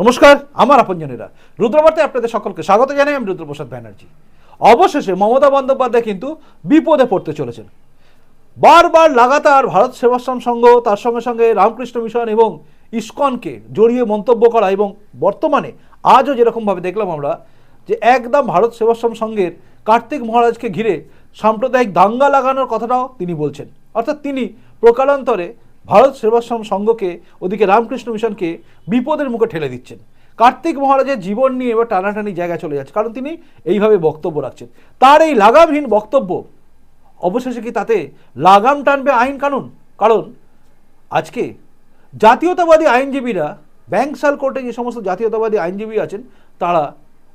নমস্কার, আমার আপনজনেরা। রুদ্রবার্তায় আপনাদের সকলকে স্বাগত জানাই, আমি রুদ্রপ্রসাদ ব্যানার্জি। অবশেষে মমতা বন্দ্যোপাধ্যায় কিন্তু বিপদে পড়তে চলেছেন। বারবার লাগাতার ভারত সেবাশ্রম সংঘ, তার সঙ্গে সঙ্গে রামকৃষ্ণ মিশন এবং ইস্কনকে জড়িয়ে মন্তব্য করা এবং বর্তমানে আজও যেরকমভাবে দেখলাম আমরা, যে একদম ভারত সেবাশ্রম সংঘের কার্তিক মহারাজকে ঘিরে সাম্প্রদায়িক দাঙ্গা লাগানোর কথাটাও তিনি বলছেন। অর্থাৎ তিনি প্রকারান্তরে ভারত সেবাশ্রম সংঘকে ওদিকে রামকৃষ্ণ মিশনকে বিপদের মুখে ঠেলে দিচ্ছেন। কার্তিক মহারাজের জীবন নিয়ে এবার টানাটানি জায়গায় চলে যাচ্ছে, কারণ তিনি এইভাবে বক্তব্য রাখছেন। তার এই লাগামহীন বক্তব্য, অবশেষে কি তাতে লাগাম টানবে আইন কানুন? কারণ আজকে জাতীয়তাবাদী আইনজীবীরা ব্যাংকসাল কোর্টে যে সমস্ত জাতীয়তাবাদী আইনজীবী আছেন, তারা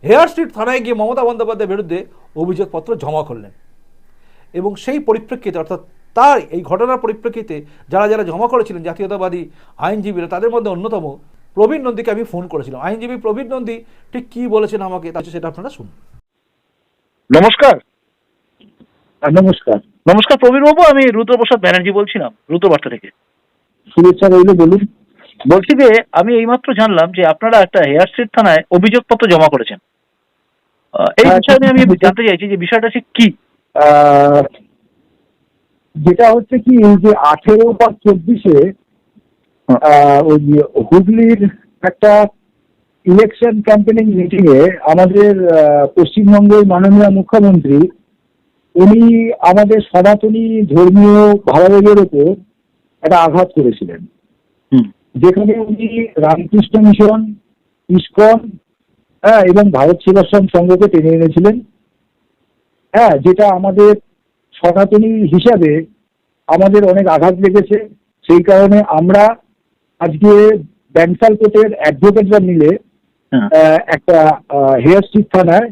হেয়ার স্ট্রিট থানায় গিয়ে মমতা বন্দ্যোপাধ্যায়ের বিরুদ্ধে অভিযোগপত্র জমা করলেন। এবং সেই পরিপ্রেক্ষিতে, অর্থাৎ তার এই ঘটনার পরিপ্রেক্ষিতে যারা যারা জমা করেছিলেন জাতীয়তাবাদী আইনজীবীরা তাদের মধ্যে অন্যতম প্রবীণ নন্দীকে আমি ফোন করেছিলাম। আইনজীবী প্রবীণ নন্দী ঠিক কি বলেছেন আমাকে? তা সেটা আপনারা শুনুন। নমস্কার। নমস্কার। নমস্কার প্রবীর বাবু আমি রুদ্রপ্রসাদ ব্যানার্জি বলছিলাম রুদ্রবার্তা থেকে। শুভেচ্ছা রইল বলুন। বলছি যে আমি এইমাত্র জানলাম যে আপনারা একটা হেয়ার স্ট্রিট থানায় অভিযোগপত্র জমা করেছেন। আহ, এই হ্যাঁ, বিষয়ে আমি জানতে চাইছি যে বিষয়টা ঠিক কি? আহ, যেটা হচ্ছে কি যে আঠেরো বা চব্বিশে ওই হুগলির একটা ইলেকশন ক্যাম্পেনিং মিটিং এ আমাদের পশ্চিমবঙ্গের মাননীয় মুখ্যমন্ত্রী উনি আমাদের সনাতনী ধর্মীয় ভাবাবেগের ওপর একটা আঘাত করেছিলেন। হুম। যেখানে উনি রামকৃষ্ণ মিশন ইস্কন হ্যাঁ এবং ভারত সেবাশ্রম সংঘকে টেনে এনেছিলেন। হ্যাঁ যেটা আমাদের সনাতনী হিসাবে আমাদের অনেক আঘাত লেগেছে। সেই কারণে আমরা আজকে ব্যাংসাল কোর্টের অ্যাডভোকেটরা মিলে হ্যাঁ। একটা হেয়ার স্ট্রিট থানায়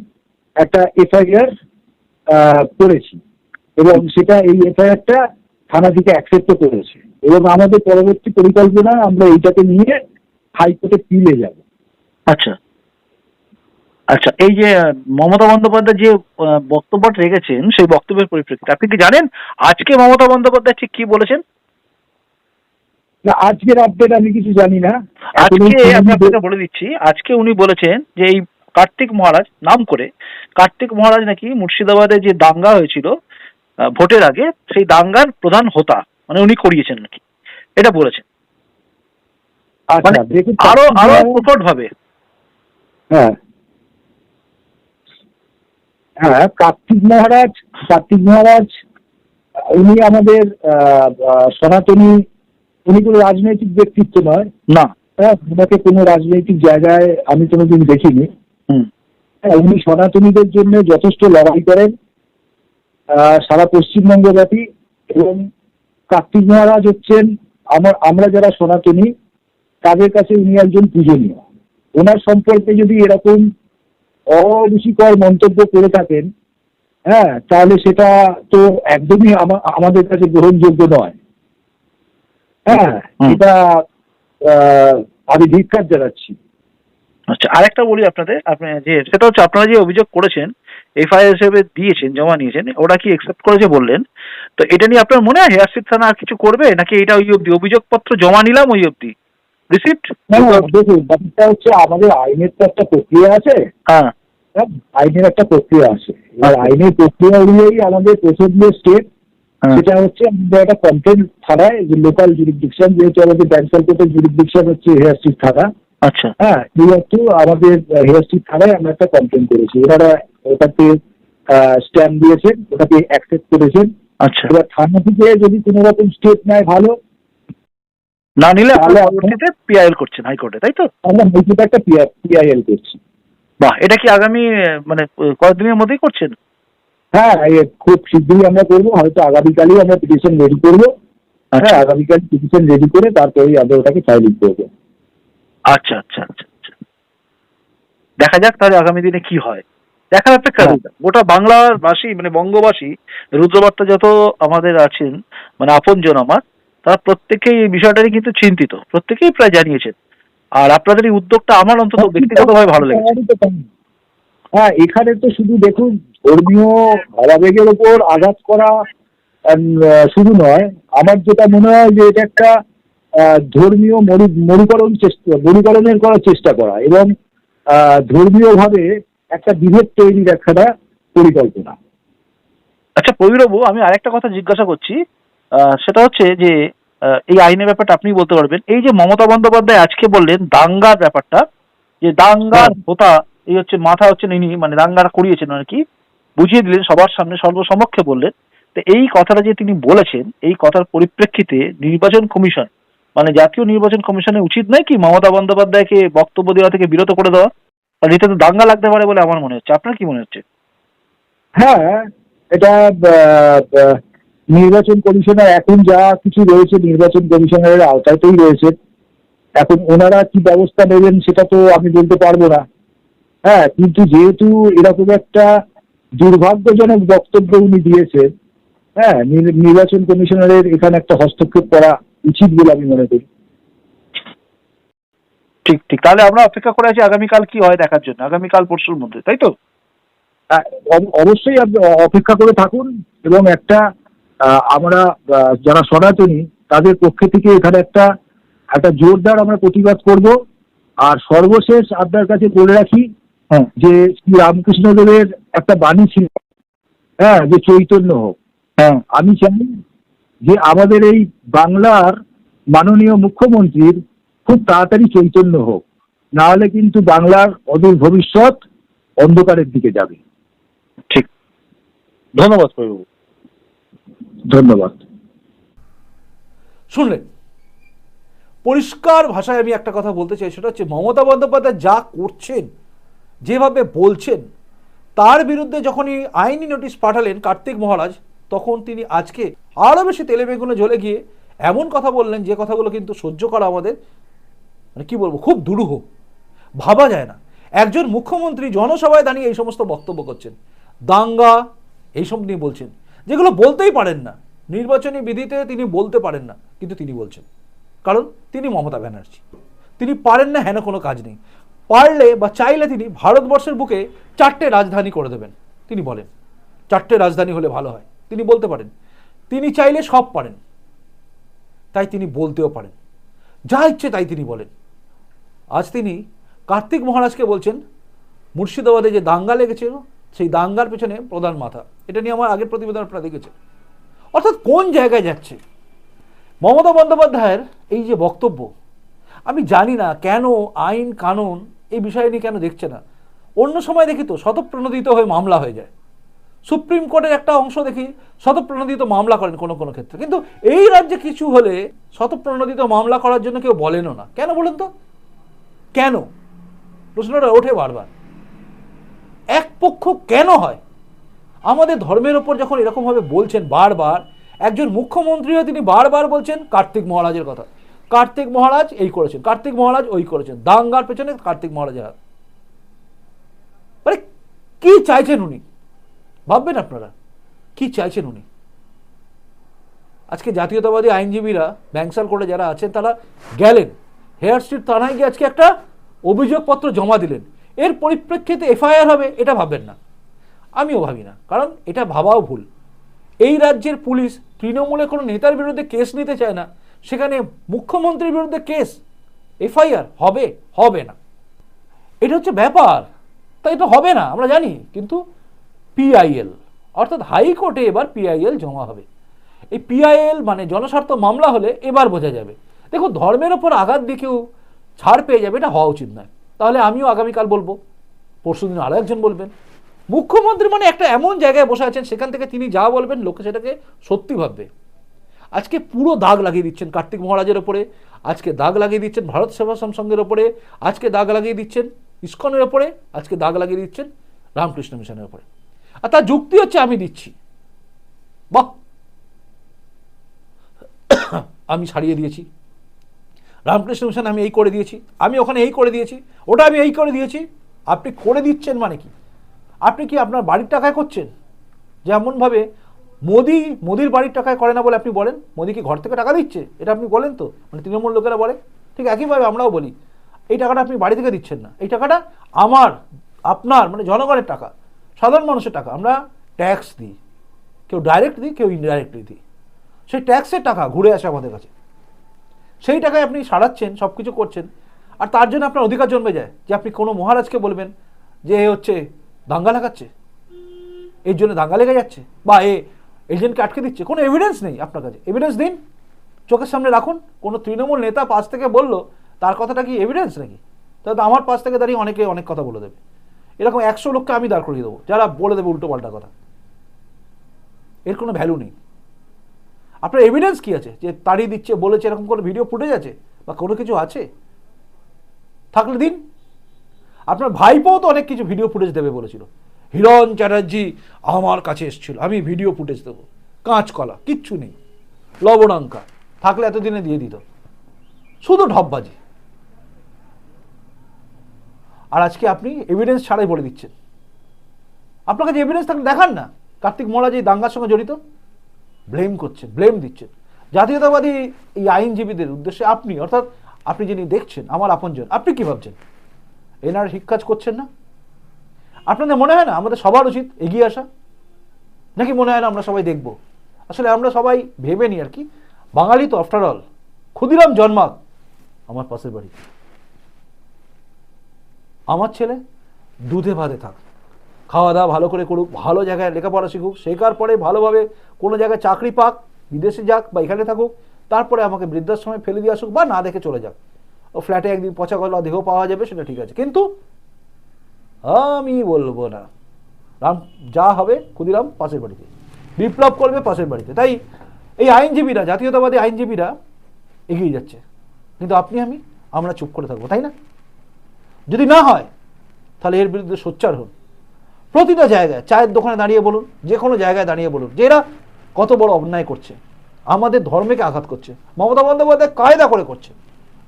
একটা এফআইআর করেছি। এবং সেটা এই এফআইআরটা থানা থেকে অ্যাকসেপ্ট করেছে। এবং আমাদের পরবর্তী পরিকল্পনা আমরা এইটাকে নিয়ে হাইকোর্টে পিলে যাব। আচ্ছা। আচ্ছা এই যে মমতা বন্দ্যোপাধ্যায় যে বক্তব্যটা রেখেছেন সেই বক্তব্যের পরিপ্রেক্ষিতে আপনি কি জানেন আজকে মমতা বন্দ্যোপাধ্যায় ঠিক কি বলেছেন? না আজকের আপডেট আমি কিছু জানি না। আজকে আপনাকে বলে দিচ্ছি আজকে উনি বলেছেন যে এই কার্তিক মহারাজ নাম করে কার্তিক মহারাজ নাকি মুর্শিদাবাদে যে দাঙ্গা হয়েছিল ভোটের আগে সেই দাঙ্গার প্রধান হোতা মানে উনি করিয়েছেন নাকি এটা বলেছেন। মানে আচ্ছা দেখুন আরও আরও প্রকট ভাবে হ্যাঁ হ্যাঁ কার্তিক মহারাজ কার্তিক মহারাজ উনি আমাদের সনাতনী উনি কোনো রাজনৈতিক ব্যক্তিত্ব নয়। না। হ্যাঁ ওনাকে কোনো রাজনৈতিক জায়গায় আমি কোনোদিন দেখিনি। হুম। হ্যাঁ উনি সনাতনীদের জন্য যথেষ্ট লড়াই করেন আহ, সারা পশ্চিমবঙ্গ ব্যাপী। এবং কার্তিক মহারাজ হচ্ছেন আমার আমরা যারা সনাতনী তাদের কাছে উনি একজন পূজনীয়। ওনার সম্পর্কে যদি এরকম অরুচিকর মন্তব্য করে থাকেন হ্যাঁ তাহলে সেটা তো একদমই আমাদের কাছে গ্রহণযোগ্য নয়। হ্যাঁ। এটা আমি ধিক্ষার জানাচ্ছি। আচ্ছা আরেকটা বলি আপনাদের আপনি যে সেটা হচ্ছে আপনারা যে অভিযোগ করেছেন এফআইআর হিসেবে দিয়েছেন জমা নিয়েছেন ওরা কি একসেপ্ট করেছে বললেন? তো এটা নিয়ে আপনার মনে হয় হেয়ারস্ট্রিট থানা আর কিছু করবে? নাকি এটা ওই অবধি অভিযোগপত্র জমা নিলাম ওই অবধি? রিসিপ্ট দেখুন ব্যাপারটা হচ্ছে আমাদের আইনের তো একটা প্রক্রিয়া আছে। হ্যাঁ। হ্যাঁ, আইনের একটা প্রক্রিয়া আছে। এবার আচ্ছা। আইনের প্রক্রিয়া অনুযায়ী আমাদের প্রথম যে স্টেপ হ্যাঁ। সেটা হচ্ছে আমাদের একটা কমপ্লেন থানায় যে লোকাল জুরিডিকশন যেহেতু আমাদের ব্যাংসাল কোর্টের জুরিডিকশন হচ্ছে হেয়ার স্ট্রিট থানা আচ্ছা। হ্যাঁ যেহেতু আমাদের হেয়ার স্ট্রিট থানায় আমরা একটা কমপ্লেন করেছি। ওনারা ওটাকে স্ট্যাম্প দিয়েছেন ওটাকে অ্যাকসেপ্ট করেছেন। আচ্ছা। এবার থানা থেকে যদি কোনো রকম স্টেপ নেয় ভালো না নিলে পরবর্তীতে পিআইএল করছেন হাইকোর্টে তাই তো? আমরা একটা পিআইএল করছি। বাহ এটা কি আগামী মানে কয়েকদিনের মধ্যেই করছেন? হ্যাঁ খুব শীঘ্রই আমরা করব হয়তো আগামীকালই আমরা পিটিশন রেডি করব। আচ্ছা। হ্যাঁ আগামীকাল পিটিশন রেডি করে তারপরেই আমরা ওটাকে ফাইলিং করব। আচ্ছা আচ্ছা আচ্ছা আচ্ছা। দেখা যাক তাহলে আগামী দিনে কি হয়। দেখার অপেক্ষা হ্যাঁ। গোটা বাংলাবাসী মানে বঙ্গবাসী রুদ্রবার্তা যত আমাদের আছেন মানে আপনজন আমার তারা প্রত্যেকেই এই বিষয়টা নিয়ে কিন্তু চিন্তিত। প্রত্যেকেই প্রায় জানিয়েছেন। আর আপনাদের এই উদ্যোগটা আমার অন্তত ব্যক্তিগতভাবে ভালো লেগেছে। হ্যাঁ এখানে তো শুধু দেখুন ধর্মীয় ভাবাবেগের ওপর আঘাত করা শুধু নয় আমার যেটা মনে হয় যে এটা একটা ধর্মীয় মরু- মরুকরণ চেষ্টা মরুকরণের করার চেষ্টা করা এবং ধর্মীয়ভাবে একটা বিভেদ তৈরির একটা পরিকল্পনা। আচ্ছা প্রবীরবাবু আমি আরেকটা কথা জিজ্ঞাসা করছি। সেটা হচ্ছে যে এই আইনের ব্যাপারটা আপনি বলতে পারবেন। এই যে মমতা বন্দ্যোপাধ্যায় আজকে বললেন দাঙ্গার ব্যাপারটা যে দাঙ্গার হোতা এই হচ্ছে মাথা হচ্ছেন ইনি মানে দাঙ্গাটা করিয়েছেন আর কি বুঝিয়ে দিলেন সবার সামনে সর্বসমক্ষে বললেন। তো এই কথাটা যে তিনি বলেছেন এই কথার পরিপ্রেক্ষিতে নির্বাচন কমিশন মানে জাতীয় নির্বাচন কমিশনের উচিত নয় কি মমতা বন্দ্যোপাধ্যায়কে বক্তব্য দেওয়া থেকে বিরত করে দেওয়া? আর এটা তো দাঙ্গা লাগতে পারে বলে আমার মনে হচ্ছে। আপনার কি মনে হচ্ছে? হ্যাঁ এটা নির্বাচন কমিশনের এখন যা কিছু রয়েছে নির্বাচন কমিশনের আওতাতেই রয়েছে। এখন ওনারা কি ব্যবস্থা নেবেন সেটা তো আমি বলতে পারব না। হ্যাঁ কিন্তু যেহেতু এরকম একটা দুর্ভাগ্যজনক বক্তব্য উনি দিয়েছেন হ্যাঁ নির- নির্বাচন কমিশনারের এখানে একটা হস্তক্ষেপ করা উচিত বলে আমি মনে করি। ঠিক ঠিক। তাহলে আমরা অপেক্ষা করে আছি আগামীকাল কি হয় দেখার জন্য। আগামীকাল পরশুর মধ্যে তাই তো? অব- অবশ্যই আপনি অপেক্ষা করে থাকুন এবং একটা আমরা যারা সনাতনী তাদের পক্ষে থেকে এখানে একটা একটা জোরদার আমরা প্রতিবাদ করব। আর সর্বশেষ আপনার কাছে বলে রাখি হ্যাঁ। যে শ্রী রামকৃষ্ণদেবের একটা বাণী ছিল হ্যাঁ যে চৈতন্য হোক। হ্যাঁ। আমি চাই যে আমাদের এই বাংলার মাননীয় মুখ্যমন্ত্রীর খুব তাড়াতাড়ি চৈতন্য হোক। না হলে কিন্তু বাংলার অদূর ভবিষ্যৎ অন্ধকারের দিকে যাবে। ঠিক। ধন্যবাদ ধন্যবাদ। শুনলেন? পরিষ্কার ভাষায় আমি একটা কথা বলতে চাই, সেটা হচ্ছে মমতা বন্দ্যোপাধ্যায় যা করছেন, যেভাবে বলছেন, তার বিরুদ্ধে যখনই আইনি নোটিশ পাঠালেন কার্তিক মহারাজ, তখন তিনি আজকে আরও বেশি তেলে বেগুনে জ্বলে গিয়ে এমন কথা বললেন, যে কথাগুলো কিন্তু সহ্য করা আমাদের মানে কি বলব, খুব দুরূহ। ভাবা যায় না। একজন মুখ্যমন্ত্রী জনসভায় দাঁড়িয়ে এই সমস্ত বক্তব্য করছেন। দাঙ্গা, এইসব নিয়ে বলছেন। যেগুলো বলতেই পারেন না। নির্বাচনী বিধিতে তিনি বলতে পারেন না, কিন্তু তিনি বলছেন। কারণ তিনি মমতা ব্যানার্জি। তিনি পারেন না হেন কোনো কাজ নেই। পারলে বা চাইলে তিনি ভারতবর্ষের বুকে চারটে রাজধানী করে দেবেন, তিনি বলেন। চারটে রাজধানী হলে ভালো হয়, তিনি বলতে পারেন। তিনি চাইলে সব পারেন, তাই তিনি বলতেও পারেন। যা ইচ্ছে তাই তিনি বলেন। আজ তিনি কার্তিক মহারাজকে বলছেন, মুর্শিদাবাদে যে দাঙ্গা লেগেছে সেই দাঙ্গার পেছনে প্রধান মাথা। এটা নিয়ে আমার আগের প্রতিবেদন আপনারা দেখেছেন অর্থাৎ কোন জায়গায় যাচ্ছে? মমতা বন্দ্যোপাধ্যায়ের এই যে বক্তব্য, আমি জানি না কেন আইন, কানুন এই বিষয় নিয়ে কেন দেখছে না। অন্য সময় দেখি তো শতপ্রণোদিত হয়ে মামলা হয়ে যায়। সুপ্রিম কোর্টের একটা অংশ দেখি শতপ্রণোদিত মামলা করেন কোনো কোনো ক্ষেত্রে। কিন্তু এই রাজ্যে কিছু হলে শতপ্রণোদিত মামলা করার জন্য কেউ বলেনও না। কেন বলেন তো? কেন? প্রশ্নটা ওঠে বারবার। এক পক্ষ কেন হয়? আমাদের ধর্মের ওপর যখন এরকমভাবে বলছেন বারবার, একজন মুখ্যমন্ত্রীও তিনি বারবার বলছেন কার্তিক মহারাজের কথা। কার্তিক মহারাজ এই করেছেন, কার্তিক মহারাজ ওই করেছেন, দাঙ্গার পেছনে কার্তিক মহারাজের হাত মানে কি চাইছেন উনি? ভাববেন আপনারা, কি চাইছেন উনি? আজকে জাতীয়তাবাদী আইনজীবীরা, ব্যাংসাল করে যারা আছেন, তারা গেলেন। হেয়ার স্ট্রিট থানায় গিয়ে আজকে একটা অভিযোগপত্র জমা দিলেন। এর পরিপ্রেক্ষিতে এফআইআর হবে, এটা ভাববেন না। আমিও ভাবি না, কারণ এটা ভাবাও ভুল। এই রাজ্যের পুলিশ তৃণমূলে কোনো নেতার বিরুদ্ধে কেস নিতে চায় না, সেখানে মুখ্যমন্ত্রীর বিরুদ্ধে কেস, এফআইআর হবে হবে না। এটা হচ্ছে ব্যাপার, তাই এটা হবে না, আমরা জানি, কিন্তু পিআইএল, অর্থাৎ হাইকোর্টে এবার পিআইএল জমা হবে। এই পিআইএল মানে জনস্বার্থ মামলা হলে এবার বোঝা যাবে। দেখুন, ধর্মের ওপর আঘাত দিয়ে কেউ ছাড় পেয়ে যাবে, এটা হওয়া উচিত নয়। তাহলে আমিও আগামীকাল বলব। পরশু দিন আরও একজন বলবেন। মুখ্যমন্ত্রী মানে একটা এমন জায়গায় বসে আছেন, সেখান থেকে তিনি যা বলবেন লোকে সেটাকে সত্যি ভাববে। আজকে পুরো দাগ লাগিয়ে দিচ্ছেন কার্তিক মহারাজের ওপরে, আজকে দাগ লাগিয়ে দিচ্ছেন ভারত সেবাশ্রম সংঘের ওপরে, আজকে দাগ লাগিয়ে দিচ্ছেন ইস্কনের ওপরে, আজকে দাগ লাগিয়ে দিচ্ছেন রামকৃষ্ণ মিশনের ওপরে। আর তার যুক্তি হচ্ছে আমি দিচ্ছি। বাহ! আমি ছাড়িয়ে দিয়েছি। রামকৃষ্ণ মিশন আমি এই করে দিয়েছি, আমি ওখানে এই করে দিয়েছি, ওটা আমি এই করে দিয়েছি। আপনি করে দিচ্ছেন মানে কি? আপনি কি আপনার বাড়ির টাকায় করছেন? যেমনভাবে মোদি, মোদির বাড়ির টাকায় করে না বলে আপনি বলেন, মোদি কি ঘর থেকে টাকা দিচ্ছে? এটা আপনি বলেন তো মানে তৃণমূল লোকেরা বলে। ঠিক একইভাবে আমরাও বলি, এই টাকাটা আপনি বাড়ি থেকে দিচ্ছেন না। এই টাকাটা আমার, আপনার মানে জনগণের টাকা, সাধারণ মানুষের টাকা। আমরা ট্যাক্স দিই, কেউ ডাইরেক্ট দিই, কেউ ইনডাইরেক্টলি দিই। সেই ট্যাক্সের টাকা ঘুরে আসে আমাদের কাছে। সেই টাকায় আপনি সারাচ্ছেন সব কিছু করছেন, আর তার জন্য আপনার অধিকার জন্মে যায় যে আপনি কোনো মহারাজকে বলবেন যে এ হচ্ছে দাঙ্গা লাগাচ্ছে, এর জন্য দাঙ্গা লেগে যাচ্ছে, বা এ এজেন্টকে আটকে দিচ্ছে। কোনো এভিডেন্স নেই আপনার কাছে। এভিডেন্স দিন, চোখের সামনে রাখুন। কোনো তৃণমূল নেতা পাশ থেকে বলল, তার কথাটা কি এভিডেন্স নাকি? তাহলে আমার পাশ থেকে দাঁড়িয়ে অনেকে অনেক কথা বলে দেবে। এরকম একশো লোককে আমি দাঁড় করিয়ে দেবো, যারা বলে দেবে উল্টো পাল্টা কথা। এর কোনো ভ্যালু নেই। আপনার এভিডেন্স কি আছে? যে তাড়িয়ে দিচ্ছে, বলেছে, এরকম কোনো ভিডিও ফুটেজ আছে? বা কোনো কিছু আছে? থাকলে দিন। আপনার ভাইপোও তো অনেক কিছু ভিডিও ফুটেজ দেবে বলেছিল। হিরণ চ্যাটার্জি আমার কাছে এসেছিল, আমি ভিডিও ফুটেজ দেবো। কাঁচকলা, কিচ্ছু নেই। লবণাঙ্কা, থাকলে এতদিনে দিয়ে দিত। শুধু ঢপবাজি। আর আজকে আপনি এভিডেন্স ছাড়াই বলে দিচ্ছেন। আপনার কাছে এভিডেন্স থাকলে দেখান না। কার্তিক মহারাজ এই দাঙ্গার সঙ্গে জড়িত ব্লেম করছেন, ব্লেম দিচ্ছেন। জাতীয়তাবাদী এই আইনজীবীদের উদ্দেশ্যে আপনি, অর্থাৎ আপনি যিনি দেখছেন, আমার আপনজন, আপনি কি ভাবছেন? এনার ঠিক কাজ করছেন না? আপনাদের মনে হয় না আমাদের সবার উচিত এগিয়ে আসা? নাকি মনে হয় না আমরা সবাই দেখব? আসলে আমরা সবাই ভেবে নিই আর কি। বাঙালি তো আফটার অল ক্ষুদিরাম জন্মাক আমার পাশের বাড়ি আমার ছেলে দুধে ভাতে থাক। খাওয়া দাওয়া ভালো করে করুক, ভালো জায়গায় লেখাপড়া শিখুক, শেখার পরে ভালোভাবে কোনো জায়গায় চাকরি পাক, বিদেশে যাক বা এখানে থাকুক, তারপরে আমাকে বৃদ্ধাশ্রমে ফেলে দিয়ে আসুক বা না দেখে চলে যাক। ও ফ্ল্যাটে একদিন পচা গলা দেহ পাওয়া যাবে, সেটা ঠিক আছে। কিন্তু আমি বলব না। রাম, যা হবে ক্ষুদিরাম পাশের বাড়িতে। বিপ্লব করবে পাশের বাড়িতে। তাই এই আইনজীবীরা, জাতীয়তাবাদী আইনজীবীরা এগিয়ে যাচ্ছে। কিন্তু আপনি, আমি, আমরা চুপ করে থাকব, তাই না? যদি না হয়, তাহলে এর বিরুদ্ধে সোচ্চার হন। প্রতিটা জায়গায়, চায়ের দোকানে দাঁড়িয়ে বলুন যে কোনো জায়গায় দাঁড়িয়ে বলুন, যে এরা কত বড় অন্যায় করছে, আমাদের ধর্মকে আঘাত করছে, মমতা বন্দ্যোপাধ্যায় কায়দা করে করছে,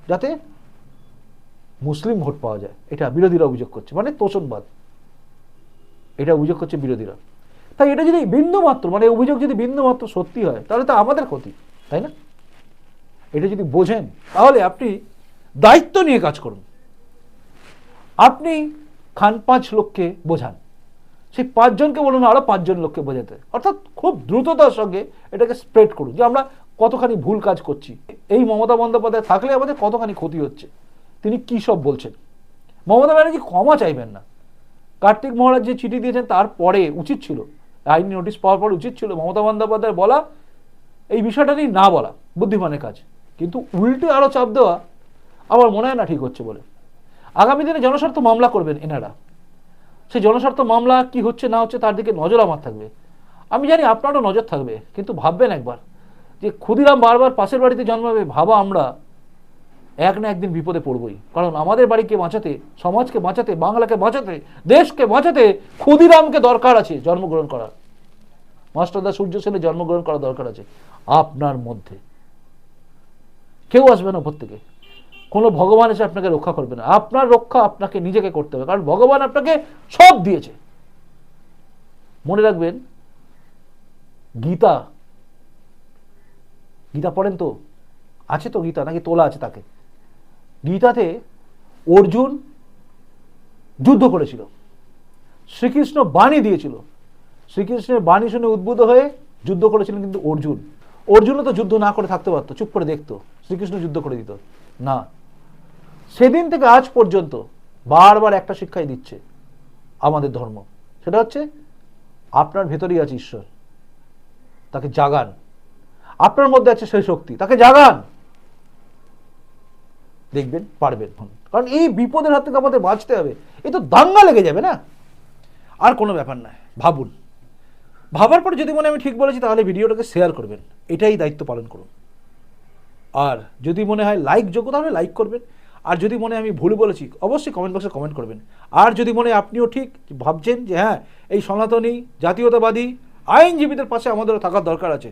যাতে মুসলিম ভোট পাওয়া যায়। এটা বিরোধীরা অভিযোগ করছে মানে তোষণবাদ। এটা অভিযোগ করছে বিরোধীরা। তাই এটা যদি বিন্দু মাত্র মানে অভিযোগ যদি বিন্দু মাত্র সত্যি হয়, তাহলে তো আমাদের ক্ষতি, তাই না? এটা যদি বোঝেন, তাহলে আপনি দায়িত্ব নিয়ে কাজ করুন। আপনি খান পাঁচ লোককে বোঝান। সেই পাঁচজনকে বলুন আরও পাঁচজন লোককে বোঝাতে। অর্থাৎ খুব দ্রুততার সঙ্গে এটাকে স্প্রেড করুন। যে আমরা কতখানি ভুল কাজ করছি। এই মমতা বন্দ্যোপাধ্যায় থাকলে আমাদের কতখানি ক্ষতি হচ্ছে? তিনি কী সব বলছেন? মমতা ব্যানার্জি ক্ষমা চাইবেন না। কার্তিক মহারাজ যে চিঠি দিয়েছেন তারপরে উচিত ছিল। আইনি নোটিশ পাওয়ার পর উচিত ছিল মমতা বন্দ্যোপাধ্যায় বলা, এই বিষয়টা নিয়ে না বলা, বুদ্ধিমানের কাজ। কিন্তু উল্টে আরও চাপ দেওয়া, আমার মনে হয় না ঠিক হচ্ছে বলে। আগামী দিনে জনস্বার্থ মামলা করবেন এনারা। সেই জনস্বার্থ মামলা কি হচ্ছে না হচ্ছে তার দিকে নজর আমার থাকবে। আমি জানি আপনারও নজর থাকবে, কিন্তু ভাববেন একবার যে ক্ষুদিরাম বারবার পাশের বাড়িতে জন্মাবে, ভাবা আমরা এক না একদিন বিপদে পড়বই। কারণ আমাদের বাড়িকে বাঁচাতে, সমাজকে বাঁচাতে, বাংলাকে বাঁচাতে, দেশকে বাঁচাতে ক্ষুদিরামকে দরকার আছে জন্মগ্রহণ করার। মাস্টারদা সূর্য সেনে জন্মগ্রহণ করা দরকার আছে আপনার মধ্যে। কেউ আসবে না উপর থেকে। কোনো ভগবান এসে আপনাকে রক্ষা করবে না। আপনার রক্ষা আপনাকে নিজেকে করতে হবে। কারণ ভগবান আপনাকে সব দিয়েছে। মনে রাখবেন, গীতা গীতা পড়েন তো? আছে তো গীতা? নাকি তোলা আছে তাকে? গীতাতে অর্জুন যুদ্ধ করেছিল। শ্রীকৃষ্ণ বাণী দিয়েছিল। শ্রীকৃষ্ণের বাণী শুনে উদ্বুদ্ধ হয়ে যুদ্ধ করেছিলেন কিন্তু অর্জুন। অর্জুনও তো যুদ্ধ না করে থাকতে পারতো। চুপ করে দেখতো। শ্রীকৃষ্ণ যুদ্ধ করে দিত। না। সেদিন থেকে আজ পর্যন্ত বারবার একটা শিক্ষাই দিচ্ছে আমাদের ধর্ম। সেটা হচ্ছে আপনার ভেতরেই আছে ঈশ্বর। তাকে জাগান। আপনার মধ্যে আছে সেই শক্তি। তাকে জাগান। দেখবেন, পারবেন কারণ এই বিপদের হাত থেকে আমাদের বাঁচতে হবে। এ তো দাঙ্গা লেগে যাবে না? আর কোনো ব্যাপার নয়। ভাবুন। ভাবার পর যদি মনে আমি ঠিক বলেছি, তাহলে ভিডিওটাকে শেয়ার করবেন। এটাই দায়িত্ব পালন করুন। আর যদি মনে হয় লাইক যোগ্য, তাহলে লাইক করবেন। আর যদি মনে আমি ভুল বলেছি, অবশ্যই কমেন্ট বক্সে কমেন্ট করবেন। আর যদি মনে আপনিও ঠিক, ভাবছেন যে হ্যাঁ এই সনাতনী, জাতীয়তাবাদী, আইনজীবীদের পাশে আমাদেরও থাকার দরকার আছে,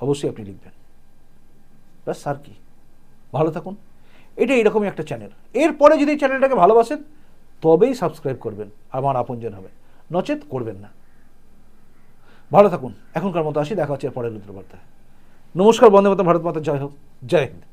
অবশ্যই আপনি লিখবেন। ব্যাস, আর কি। ভালো থাকুন। এটা এরকমই একটা চ্যানেল এরপরে যদি চ্যানেলটাকে ভালোবাসেন, তবেই সাবস্ক্রাইব করবেন, আমার আপনজন হবে। নচেত করবেন না। ভালো থাকুন। এখনকার মতো আসি, দেখা হচ্ছে পরের রুদ্রবার্তায়। নমস্কার, বন্দে মাতা ভারত মাতা, জয় হোক। জয় হিন্দ